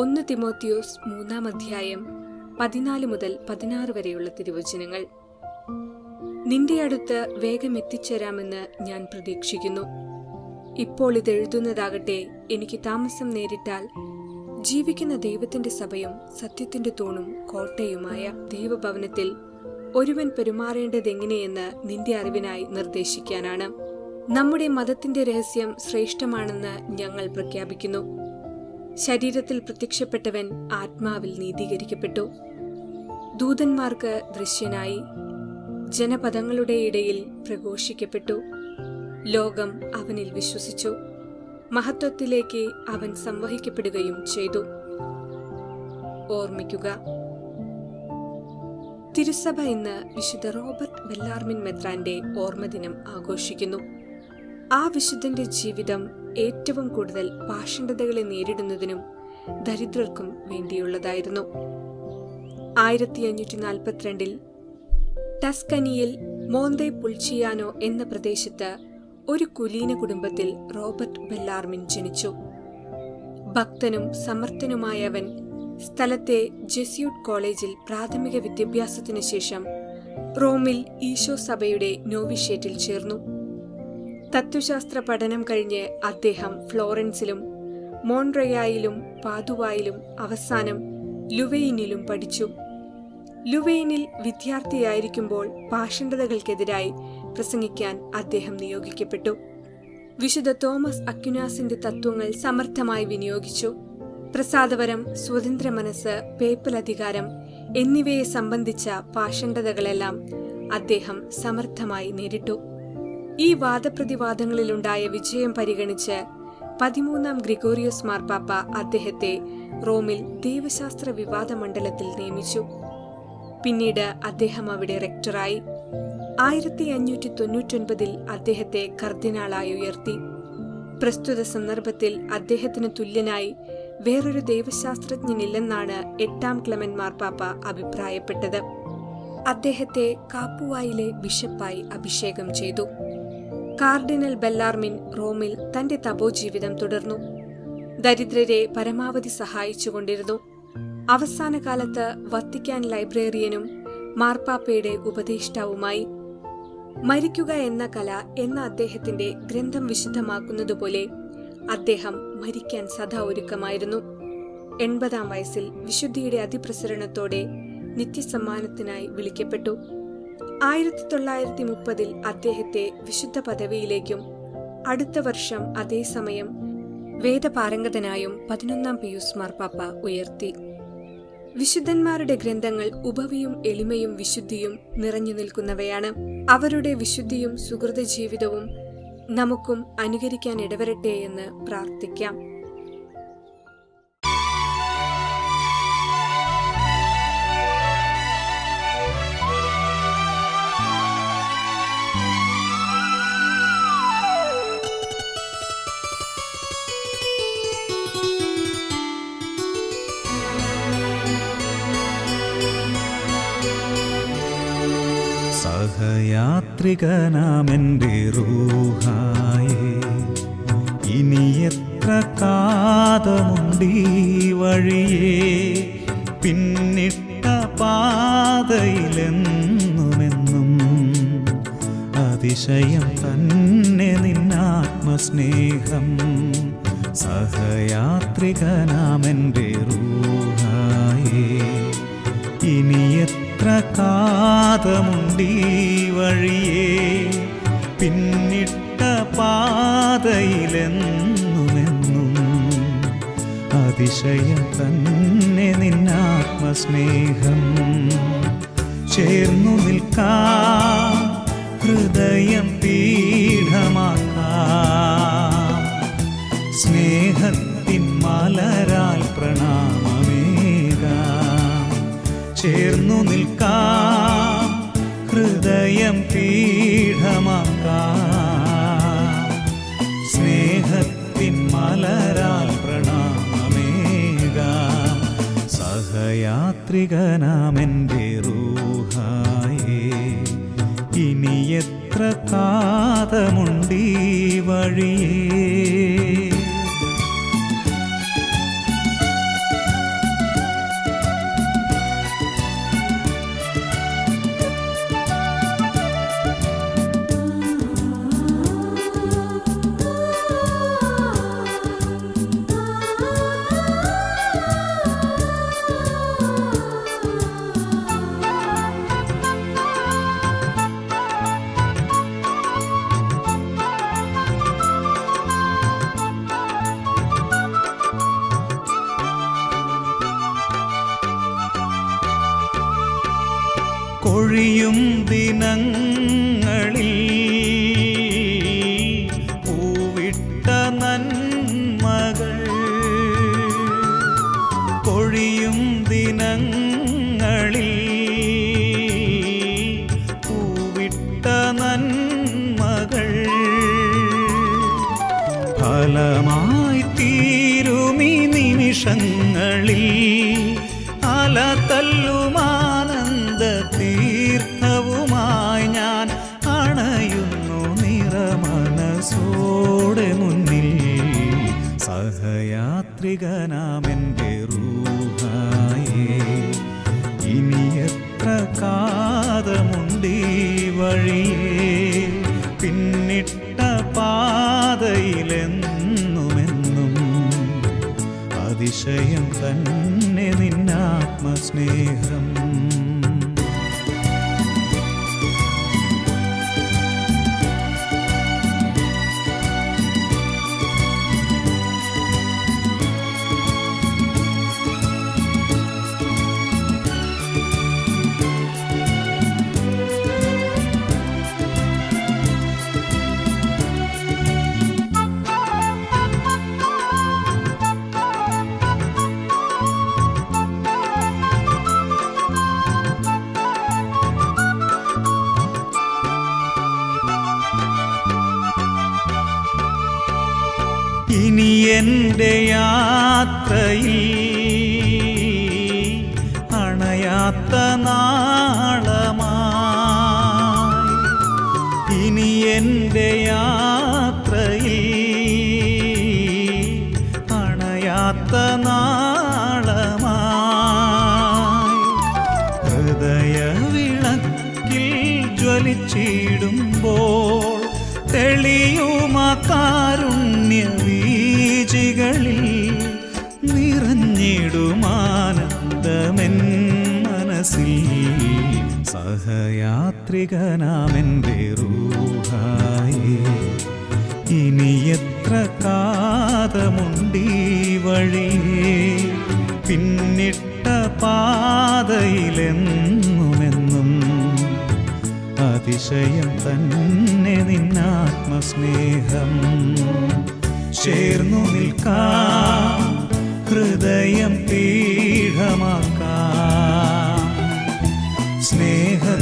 ഒന്ന് തിമോത്തിയോസ് മൂന്നാം അധ്യായം പതിനാല് മുതൽ പതിനാറ് വരെയുള്ള തിരുവചനങ്ങൾ. നിന്റെ അടുത്ത് വേഗം എത്തിച്ചേരാമെന്ന് ഞാൻ പ്രതീക്ഷിക്കുന്നു. ഇപ്പോൾ ഇത് എഴുതുന്നതാകട്ടെ എനിക്ക് താമസം നേരിട്ടാൽ ജീവിക്കുന്ന ദൈവത്തിന്റെ സഭയും സത്യത്തിന്റെ തൂണും കോട്ടയുമായ ദൈവഭവനത്തിൽ ഒരുവൻ പെരുമാറേണ്ടതെങ്ങനെയെന്ന് നിന്റെ അറിവിനായി നിർദ്ദേശിക്കാനാണ്. നമ്മുടെ മതത്തിന്റെ രഹസ്യം ശ്രേഷ്ഠമാണെന്ന് ഞങ്ങൾ പ്രഖ്യാപിക്കുന്നു. ശരീരത്തിൽ പ്രത്യക്ഷപ്പെട്ടവൻ ആത്മാവിൽ നീതീകരിക്കപ്പെട്ടു. ദൂതന്മാർക്ക് ദൃശ്യനായി ജനപദങ്ങളുടെ ഇടയിൽ പ്രഘോഷിക്കപ്പെട്ടു. ലോകം അവനിൽ വിശ്വസിച്ചു. മഹത്വത്തിലേക്ക് അവൻ സംവഹിക്കപ്പെടുകയും ചെയ്തു. ഓർമ്മിക്കുക. തിരുസഭ ഇന്ന് വിശുദ്ധ റോബർട്ട് ബെല്ലാർമിൻ മെത്രാന്റെ ഓർമ്മദിനം ആഘോഷിക്കുന്നു. ആ വിശുദ്ധന്റെ ജീവിതം ഏറ്റവും കൂടുതൽ പാഷണ്ഡതകളെ നേരിടുന്നതിനും ദരിദ്രർക്കും വേണ്ടിയുള്ളതായിരുന്നു. ആയിരത്തി അഞ്ഞൂറ്റി നാൽപ്പത്തിരണ്ടിൽ ടസ്കനിയിൽ മോന്തെ പുൾച്ചിയാനോ എന്ന പ്രദേശത്ത് ഒരു കുലീന കുടുംബത്തിൽ റോബർട്ട് ബെല്ലാർമിൻ ജനിച്ചു. ഭക്തനും സമർത്ഥനുമായവൻ സ്ഥലത്തെ ജെസ്യൂട്ട് കോളേജിൽ പ്രാഥമിക വിദ്യാഭ്യാസത്തിനു ശേഷം റോമിൽ ഈശോ സഭയുടെ നോവിഷേറ്റിൽ ചേർന്നു. തത്വശാസ്ത്ര പഠനം കഴിഞ്ഞ് അദ്ദേഹം ഫ്ലോറൻസിലും മോൺട്രയായിലും പാതുവായിലും അവസാനം ലുവെയിനിലും പഠിച്ചു. ലുവെയിനിൽ വിദ്യാർത്ഥിയായിരിക്കുമ്പോൾ പാഷണ്ഡതകൾക്കെതിരായി പ്രസംഗിക്കാൻ അദ്ദേഹം നിയോഗിക്കപ്പെട്ടു. വിശുദ്ധ തോമസ് അക്യുനാസിന്റെ തത്വങ്ങൾ സമർത്ഥമായി വിനിയോഗിച്ചു. പ്രസാദവരം സ്വതന്ത്ര മനസ്സ് പേപ്പൽ അധികാരം എന്നിവയെ സംബന്ധിച്ച പാഷണ്ഡതകളെല്ലാം അദ്ദേഹം സമർത്ഥമായി നേരിട്ടു. ഈ വാദപ്രതിവാദങ്ങളിലുണ്ടായ വിജയം പരിഗണിച്ച് പതിമൂന്നാം ഗ്രിഗോറിയോസ് മാർപ്പാപ്പ അദ്ദേഹത്തെ റോമിൽ ദൈവശാസ്ത്ര വിവാദ മണ്ഡലത്തിൽ നിയമിച്ചു. പിന്നീട് അദ്ദേഹം അവിടെ റെക്ടറായി. ആയിരത്തി അഞ്ഞൂറ്റി തൊണ്ണൂറ്റൊൻപതിൽ അദ്ദേഹത്തെ കർദിനാളായി ഉയർത്തി. പ്രസ്തുത സന്ദർഭത്തിൽ അദ്ദേഹത്തിന് തുല്യനായി വേറൊരു ദൈവശാസ്ത്രജ്ഞനില്ലെന്നാണ് എട്ടാം ക്ലമൻ മാർപ്പാപ്പ അഭിപ്രായപ്പെട്ടത്. അദ്ദേഹത്തെ കാപ്പുവായിലെ ബിഷപ്പായി അഭിഷേകം ചെയ്തു. കാർഡിനൽ ബെല്ലാർമിൻ റോമിൽ തന്റെ തപോ ജീവിതം തുടർന്നു. ദരിദ്രരെ പരമാവധി സഹായിച്ചുകൊണ്ടിരുന്നു. അവസാന കാലത്ത് വത്തിക്കാൻ ലൈബ്രേറിയനും മാർപ്പാപ്പയുടെ ഉപദേഷ്ടാവുമായി. മരിക്കുക എന്ന കല എന്ന അദ്ദേഹത്തിന്റെ ഗ്രന്ഥം വിശുദ്ധമാക്കുന്നതുപോലെ അദ്ദേഹം മരിക്കാൻ സദാ ഒരുക്കമായിരുന്നു. എൺപതാം വയസ്സിൽ വിശുദ്ധിയുടെ അതിപ്രസരണത്തോടെ നിത്യസമ്മാനത്തിനായി വിളിക്കപ്പെട്ടു. ആയിരത്തി തൊള്ളായിരത്തി മുപ്പതിൽ അദ്ദേഹത്തെ വിശുദ്ധ പദവിയിലേക്കും അടുത്ത വർഷം അതേസമയം വേദപാരംഗതനായും പതിനൊന്നാം പിയൂസ് മാർപ്പാപ്പ ഉയർത്തി. വിശുദ്ധന്മാരുടെ ഗ്രന്ഥങ്ങൾ ഉപവിയും എളിമയും വിശുദ്ധിയും നിറഞ്ഞു നിൽക്കുന്നവയാണ്. അവരുടെ വിശുദ്ധിയും സുഹൃത ജീവിതവും നമുക്കും അനുകരിക്കാൻ ഇടവരട്ടെ എന്ന് പ്രാർത്ഥിക്കാം. സഹയാത്രികനാമെന്റെ റൂഹായേ. ഇനി എത്ര കാതമുണ്ടീ വഴിയേ? പിന്നിട്ട പാതയിലെന്നുമെന്നും അതിശയം തന്നെ നിന്നാത്മസ്നേഹം. സഹയാത്രികനാമെന്റെ റൂഹായേ. ഇനി എത്ര കാതമുണ്ടീ വഴിയേ പിന്നിട്ട പാതയിലെന്നുമെന്നും അതിശയം തന്നെ നിന്നാത്മസ്നേഹം. ചേർന്നു നിൽക്കാം ഹൃദയം പീഠമാക്കാം. സ്നേഹത്തിൻ പ്രണാമമേകാം. ചേർന്നു സഹയാത്രികനാമെന്റെ റൂഹായേ ഇനി എത്ര കാതമുണ്ടീ വഴിയേ? പൊഴിയും ദിനങ്ങളിൽ പൂവിട്ട നന്മകൾ പൊഴിയും ദിനങ്ങളിൽ പൂവിട്ട നന്മകൾ ഫലമായി തീരുമി നിമിഷങ്ങളിൽ അല തല്ലുമാനന്ദ സഹയാത്രികനാമെന്റെ റൂഹായേ ഇനി എത്ര കാതമുണ്ടീ വഴിയേ? പിന്നിട്ട പാതയിലെന്നുമെന്നും അതിശയം തന്നെ നിന്നാത്മസ്നേഹം എന്റെ യാത്രയിൽ അണയാത്ത നാളമായി ഇനി എന്റെ യാത്രയിൽ അണയാത്ത നാളമായി ഹൃദയവിളക്കിൽ ജ്വലിച്ചിടുമ്പോൾ തെളിയുമാ കാരുണ്യ വീജികളിൽ നിറഞ്ഞിടുമാനന്ദമെൻ മനസ്സിൽ. സഹയാത്രികനാമെന്റെ റൂഹായേ ഇനി എത്ര കാതമുണ്ടീ വഴിയേ പിന്നിട്ട പാതയിലെന്നുമെന്നും അതിശയം തന്നെ നിന്നാത്മസ്നേഹം. ചേർന്നു നിൽക്കാം. ഹൃദയം പീഠമാക്കാം. സ്നേഹത്തിൻ